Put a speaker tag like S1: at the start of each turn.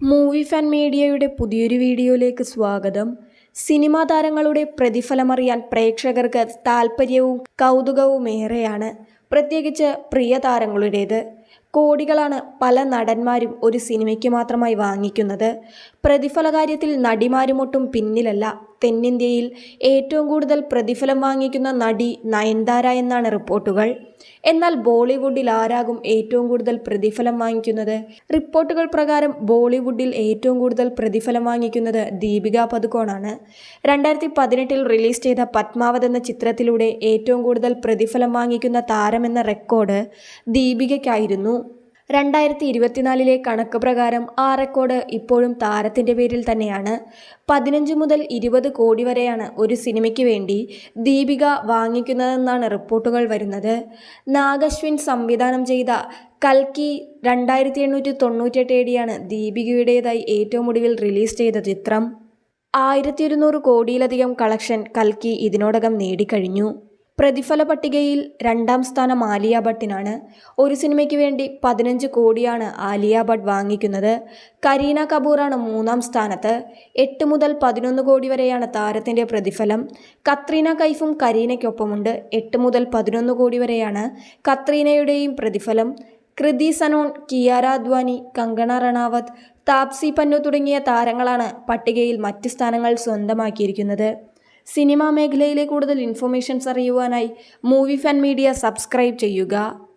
S1: Movie fan മീഡിയയുടെ പുതിയൊരു വീഡിയോയിലേക്ക് സ്വാഗതം. സിനിമാ താരങ്ങളുടെ പ്രതിഫലമറിയാൻ പ്രേക്ഷകർക്ക് താല്പര്യവും കൗതുകവുമേറെയാണ്. പ്രത്യേകിച്ച് പ്രിയ താരങ്ങളുടേത്. കോടികളാണ് പല നടന്മാരും ഒരു സിനിമയ്ക്ക് മാത്രമായി വാങ്ങിക്കുന്നത്. പ്രതിഫലകാര്യത്തിൽ നടിമാരുമൊട്ടും പിന്നിലല്ല. തെന്നിന്ത്യയിൽ ഏറ്റവും കൂടുതൽ പ്രതിഫലം വാങ്ങിക്കുന്ന നടി നയൻതാര എന്നാണ് റിപ്പോർട്ടുകൾ. എന്നാൽ ബോളിവുഡിൽ ആരാകും ഏറ്റവും കൂടുതൽ പ്രതിഫലം വാങ്ങിക്കുന്നത്? റിപ്പോർട്ടുകൾ പ്രകാരം ബോളിവുഡിൽ ഏറ്റവും കൂടുതൽ പ്രതിഫലം വാങ്ങിക്കുന്നത് ദീപിക പതുക്കോണാണ് രണ്ടായിരത്തി പതിനെട്ടിൽ റിലീസ് ചെയ്ത പത്മാവത് എന്ന ചിത്രത്തിലൂടെ ഏറ്റവും കൂടുതൽ പ്രതിഫലം വാങ്ങിക്കുന്ന താരമെന്ന റെക്കോർഡ് ദീപികയ്ക്കായിരുന്നു. രണ്ടായിരത്തി ഇരുപത്തിനാലിലെ കണക്ക് പ്രകാരം ആ റെക്കോർഡ് ഇപ്പോഴും താരത്തിന്റെ പേരിൽ തന്നെയാണ്. പതിനഞ്ച് മുതൽ ഇരുപത് കോടി വരെയാണ് ഒരു സിനിമയ്ക്ക് വേണ്ടി ദീപിക വാങ്ങിക്കുന്നതെന്നാണ് റിപ്പോർട്ടുകൾ വരുന്നത്. നാഗശ്വിൻ സംവിധാനം ചെയ്ത കൽക്കി രണ്ടായിരത്തി എണ്ണൂറ്റി തൊണ്ണൂറ്റെട്ട് ഏടിയാണ് ദീപികയുടേതായി ഏറ്റവും ഒടുവിൽ റിലീസ് ചെയ്ത ചിത്രം. ആയിരത്തി ഇരുന്നൂറ് കോടിയിലധികം കളക്ഷൻ കൽക്കി ഇതിനോടകം നേടിക്കഴിഞ്ഞു. പ്രതിഫല പട്ടികയിൽ രണ്ടാം സ്ഥാനം ആലിയ ഭട്ടിനാണ്. ഒരു സിനിമയ്ക്ക് വേണ്ടി പതിനഞ്ച് കോടിയാണ് ആലിയ ഭട്ട് വാങ്ങിക്കുന്നത്. കരീന കപൂറാണ് മൂന്നാം സ്ഥാനത്ത്. എട്ട് മുതൽ പതിനൊന്ന് കോടി വരെയാണ് താരത്തിന്റെ പ്രതിഫലം. കത്രീന കൈഫും കരീനയ്ക്കൊപ്പമുണ്ട്. എട്ട് മുതൽ പതിനൊന്ന് കോടി വരെയാണ് കത്രീനയുടെയും പ്രതിഫലം. കൃതി സനോൺ കിയാര അദ്വാനി കങ്കണ റണാവത്ത് താപ്സി പന്നു തുടങ്ങിയ താരങ്ങളാണ് പട്ടികയിൽ മറ്റ് സ്ഥാനങ്ങൾ സ്വന്തമാക്കിയിരിക്കുന്നത്. സിനിമാ മേഖലയിലെ കൂടുതൽ ഇൻഫർമേഷൻസ് അറിയുവാനായി മൂവി ഫാൻ മീഡിയ സബ്സ്ക്രൈബ് ചെയ്യുക.